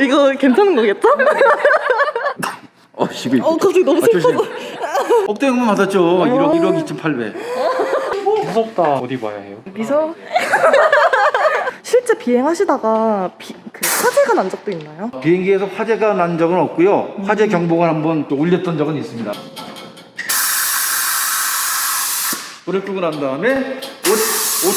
이거 괜찮은 거겠죠? 어, 시비. 어, 갑자기 너무 슬퍼서. 억대 연금 받았죠. 1억, 1억 2,800. 무섭다. 어디 봐야 해요? 미소? 실제 비행하시다가 비, 그 화재가 난 적도 있나요? 비행기에서 화재가 난 적은 없고요. 화재 경보가 한번 또 울렸던 적은 있습니다. 불을 끄고 난 다음에 옷, 옷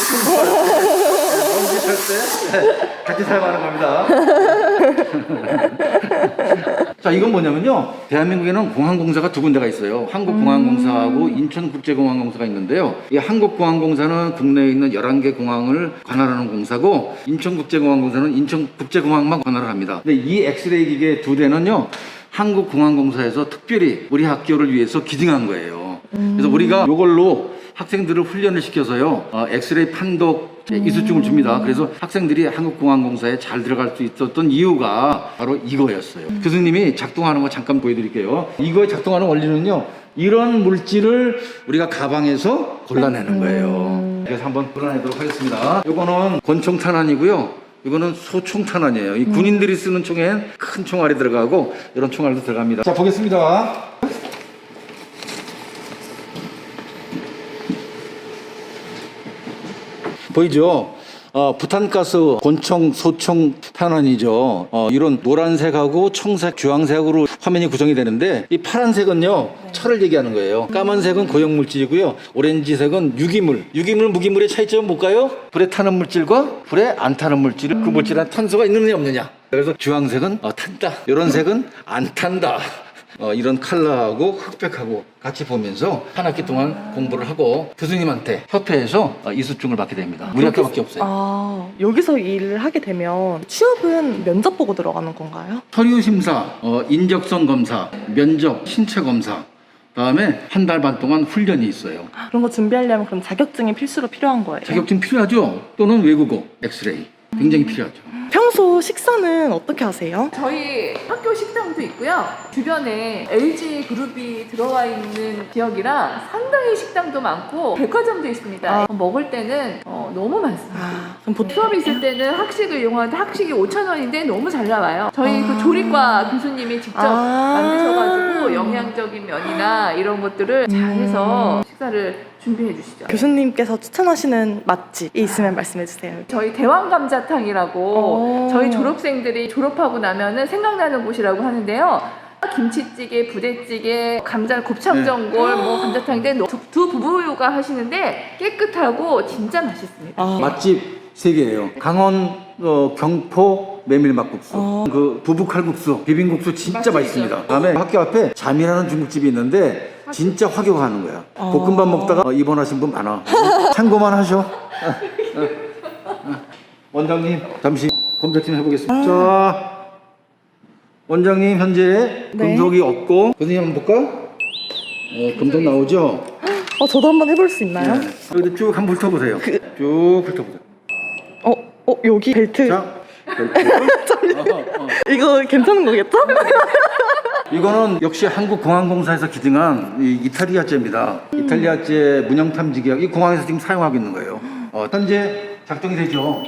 연기 탈 때 같이 사용하는 겁니다. 자, 이건 뭐냐면요. 대한민국에는 공항공사가 두 군데가 있어요. 한국공항공사하고 인천국제공항공사가 있는데요. 이 한국공항공사는 국내에 있는 11개 공항을 관할하는 공사고 인천국제공항공사는 인천국제공항만 관할을 합니다. 근데 이 엑스레이 기계 두 대는요. 한국공항공사에서 특별히 우리 학교를 위해서 기증한 거예요. 그래서 우리가 이걸로 학생들을 훈련을 시켜서요. 어, 엑스레이 판독 이수증을 줍니다. 그래서 학생들이 한국공항공사에 잘 들어갈 수 있었던 이유가 바로 이거였어요. 교수님이 작동하는 거 잠깐 보여드릴게요. 이거에 작동하는 원리는요. 이런 물질을 우리가 가방에서 골라내는 거예요. 그래서 한번 골라내도록 하겠습니다. 이거는 권총 탄환이고요. 이거는 소총 탄환이에요. 이 군인들이 쓰는 총엔 큰 총알이 들어가고 이런 총알도 들어갑니다. 자 보겠습니다. 보이죠? 어, 부탄가스 권총 소총 탄환이죠. 어, 이런 노란색하고 청색, 주황색으로 화면이 구성이 되는데 이 파란색은요 철을 얘기하는 거예요. 까만색은 고형물질이고요. 오렌지색은 유기물. 유기물, 무기물의 차이점은 뭘까요? 불에 타는 물질과 불에 안 타는 물질. 그 물질에 탄소가 있느냐 없느냐. 그래서 주황색은 어, 탄다. 이런 색은 안 탄다. 어, 이런 컬러하고 흑백하고 같이 보면서 한 학기 동안 공부를 하고 교수님한테 협회에서 어, 이수증을 받게 됩니다. 우리 학교밖에 없어요. 아, 여기서 일을 하게 되면 취업은 면접 보고 들어가는 건가요? 서류 심사, 어, 인적성 검사, 면접, 신체 검사. 다음에 한 달 반 동안 훈련이 있어요. 그런 거 준비하려면 그럼 자격증이 필수로 필요한 거예요? 자격증 필요하죠? 또는 외국어, 엑스레이. 굉장히 필요하죠. 평소 식사는 어떻게 하세요? 저희 학교 식당도 있고요. 주변에 LG 그룹이 들어와 있는 지역이라 상당히 식당도 많고 백화점도 있습니다. 먹을 때는 어, 너무 많습니다. 아, 그럼 보통 수업이 있을 때는 학식을 이용하는데 학식이 5천 원인데 너무 잘 나와요. 저희 아. 그 조리과 교수님이 직접 아. 만드셔가지고 영양적인 면이나 이런 것들을 잘해서 식사를 준비해 주시죠. 교수님께서 추천하시는 맛집이 있으면 말씀해 주세요. 저희 대왕 감자탕이라고 오. 저희 졸업생들이 졸업하고 나면은 생각나는 곳이라고 하는데요. 김치찌개, 부대찌개, 감자 곱창전골, 뭐 감자탕인데 두, 두 부부가 하시는데 깨끗하고 진짜 맛있습니다. 아, 맛집 세 개예요. 강원 어, 경포 메밀막국수, 어. 그 부부칼국수, 비빔국수 진짜 맛집이죠. 맛있습니다. 다음에 학교 앞에 잠이라는 중국집이 있는데 진짜 화교가하는 거야. 어. 볶음밥 먹다가 어, 입원하신 분 많아. 참고만 하셔. 어, 어. 원장님 잠시 검색 좀 해보겠습니다. 자, 원장님 현재 네. 금속이 없고 교수님 한번 볼까? 어, 금속 나오죠? 어, 저도 한번 해볼 수 있나요? 네. 여기 쭉 한번 훑어보세요. 쭉 훑어보세요. 어, 어, 여기 벨트. 자, 어, 어. 이거 괜찮은 거겠죠? 이거는 역시 한국공항공사에서 기증한 이 이탈리아제입니다. 이탈리아제 문형 탐지기약 이 공항에서 지금 사용하고 있는 거예요. 어, 현재 작동이 되죠.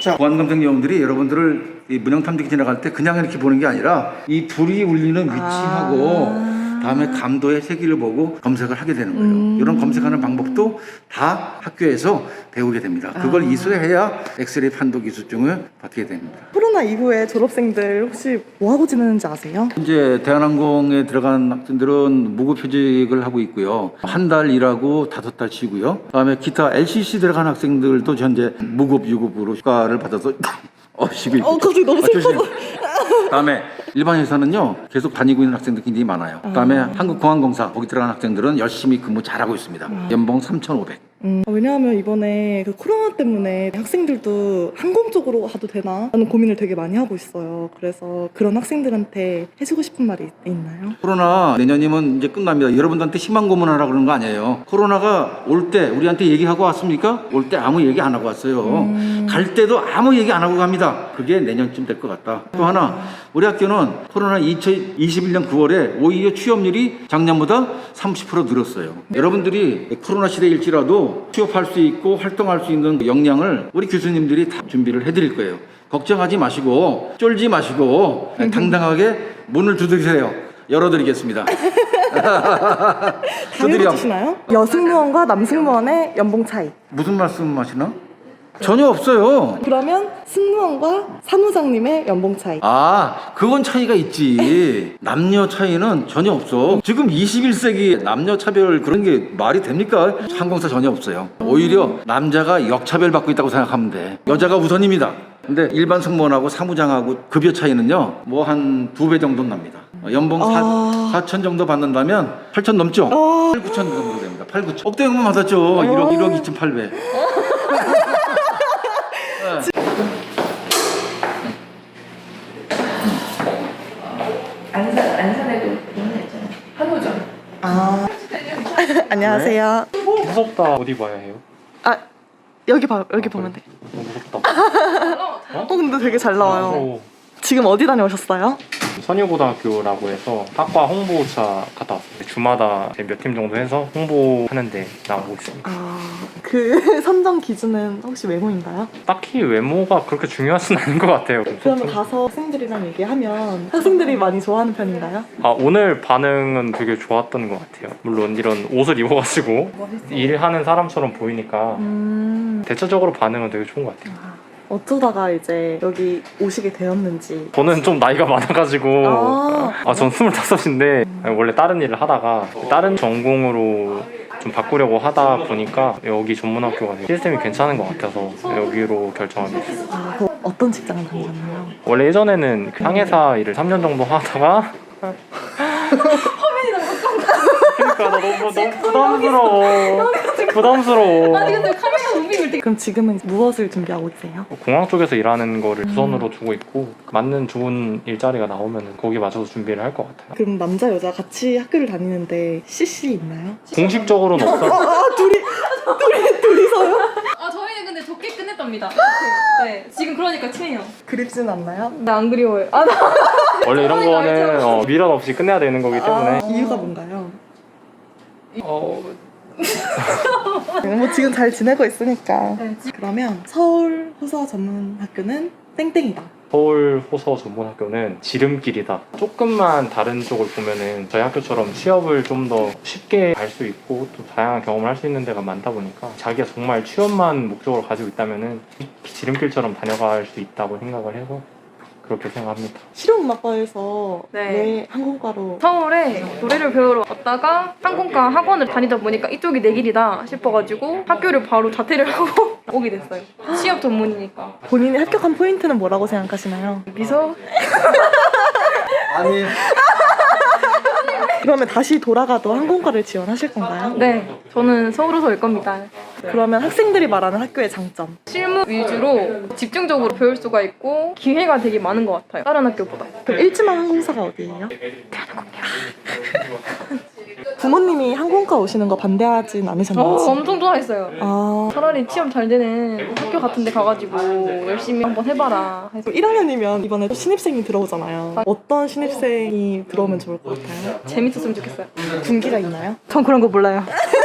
자, 보안검색요원들이 여러분들을 이 문형 탐지기 지나갈 때 그냥 이렇게 보는 게 아니라 이 불이 울리는 위치하고 아. 다음에 감도의 세기를 보고 검색을 하게 되는 거예요. 음. 이런 검색하는 방법도 다 학교에서 배우게 됩니다. 그걸 아. 이수해야 엑스레이 판독 이수증을 받게 됩니다. 코로나 이후에 졸업생들 혹시 뭐 하고 지내는지 아세요? 현재 대한항공에 들어간 학생들은 무급휴직을 하고 있고요. 한 달 일하고 다섯 달 쉬고요. 그다음에 기타 LCC 들어간 학생들도 현재 무급 유급으로 휴가를 받아서 어 시비. 어, 갑자기 너무 슬퍼서. 그다음에 일반 회사는요 계속 다니고 있는 학생들 굉장히 많아요. 그다음에 한국공항공사 거기 들어간 학생들은 열심히 근무 잘하고 있습니다. 연봉 3,500. 음, 왜냐하면 이번에 그 코로나 때문에 학생들도 항공 쪽으로 가도 되나? 라는 고민을 되게 많이 하고 있어요. 그래서 그런 학생들한테 해주고 싶은 말이 있- 있나요? 코로나 내년이면 이제 끝납니다. 여러분들한테 희망 고문하라 그러는 거 아니에요. 코로나가 올 때 우리한테 얘기하고 왔습니까? 올 때 아무 얘기 안 하고 왔어요. 갈 때도 아무 얘기 안 하고 갑니다. 그게 내년쯤 될 것 같다. 또 하나 우리 학교는 코로나 2021년 9월에 오히려 취업률이 작년보다 30% 늘었어요. 여러분들이 코로나 시대일지라도 취업할 수 있고 활동할 수 있는 역량을 우리 교수님들이 다 준비를 해드릴 거예요. 걱정하지 마시고 쫄지 마시고 당당하게 문을 두드리세요. 열어드리겠습니다. 다 두드려. 여승무원과 남승무원의 연봉 차이. 무슨 말씀 하시나? 전혀 없어요. 그러면 승무원과 사무장님의 연봉 차이. 아, 그건 차이가 있지. 남녀 차이는 전혀 없어. 지금 21세기 남녀 차별 그런 게 말이 됩니까? 항공사 전혀 없어요. 오히려 남자가 역차별 받고 있다고 생각하면 돼. 여자가 우선입니다. 근데 일반 승무원하고 사무장하고 급여 차이는요, 뭐 한 두 배 정도 납니다. 연봉 아. 4, 4천 정도 받는다면 8천 넘죠? 아. 8, 9천 정도 됩니다. 8, 9천. 억대응만 받았죠. 1억, 1억 2,800. 안산 안산에도 그런 애 있잖아요. 한우점. 아. 안녕하세요. 무섭다. 어디 봐야 해요? 아 여기 봐 여기 보면 돼. 너무 무섭다. 어 근데 되게 잘 나와요. 오. 지금 어디 다녀오셨어요? 선유고등학교라고 해서 학과 홍보차 갔다 왔어요. 주마다 몇 팀 정도 해서 홍보하는데 나오고 있습니다. 아 그 선정 기준은 혹시 외모인가요? 딱히 외모가 그렇게 중요하진 않은 것 같아요. 그러면 가서 학생들이랑 얘기하면 학생들이 많이 좋아하는 편인가요? 아 오늘 반응은 되게 좋았던 것 같아요. 물론 이런 옷을 입어가지고 일하는 사람처럼 보이니까 음 대체적으로 반응은 되게 좋은 것 같아요. 어쩌다가 이제 여기 오시게 되었는지. 저는 좀 나이가 많아가지고 아. 아, 전 25인데 원래 다른 일을 하다가 다른 전공으로 좀 바꾸려고 하다 보니까 여기 전문학교가 되게 시스템이 괜찮은 것 같아서 여기로 결정하게 됐어요. 아, 그 어떤 직장을 다니셨나요? 원래 예전에는 그 상해사 일을 3년 정도 하다가 화면이 너무 그러니까 나 너무 너무 부담스러워 부담스러워 그럼 지금은 무엇을 준비하고 계세요? 공항 쪽에서 일하는 거를 우선으로 두고 있고 맞는 좋은 일자리가 나오면 거기 맞춰서 준비를 할 것 같아요 그럼 남자 여자 같이 학교를 다니는데 CC 있나요? 공식적으로는 없어요 아 둘이 둘이 둘이서요? 아 저희는 근데 좋게 끝냈답니다. 네 지금 그러니까 친해요. 그립진 않나요? 나 안 그리워요. 아 나. 원래 이런 거는 어, 미련 없이 끝내야 되는 거기 때문에 아, 이유가 뭔가요? 어, 뭐 지금 잘 지내고 있으니까. 네, 그러면 서울 호서 전문 학교는 땡땡이다. 서울 호서 전문학교는 지름길이다. 조금만 다른 쪽을 보면은 저희 학교처럼 취업을 좀 더 쉽게 갈수 있고 또 다양한 경험을 할 수 있는 데가 많다 보니까 자기가 정말 취업만 목적으로 가지고 있다면은 지름길처럼 다녀갈 수 있다고 생각을 해서 그렇게 생각합니다. 실용음악과에서 네. 왜 항공과로 서울에 노래를 배우러 왔다가 항공과 학원을 다니다 보니까 이쪽이 내 길이다 싶어가지고 학교를 바로 자퇴를 하고 오게 됐어요. 취업 전문이니까. 본인이 합격한 포인트는 뭐라고 생각하시나요? 미소 아니, 그러면 다시 돌아가도 항공과를 지원하실 건가요? 네 저는 서울에서 올 겁니다. 그러면 학생들이 말하는 학교의 장점. 실무 위주로 집중적으로 배울 수가 있고 기회가 되게 많은 것 같아요. 다른 학교보다. 그럼 일지망 항공사가 어디예요? 부모님이 항공과 오시는 거 반대하진 어, 않으셨나요? 엄청 좋아했어요. 아, 차라리 취업 잘 되는 학교 같은 데 가가지고 열심히 한번 해봐라 해서 1학년이면 이번에 신입생이 들어오잖아요. 어떤 신입생이 들어오면 좋을 것 같아요? 재밌었으면 좋겠어요. 군기가 있나요? 전 그런 거 몰라요.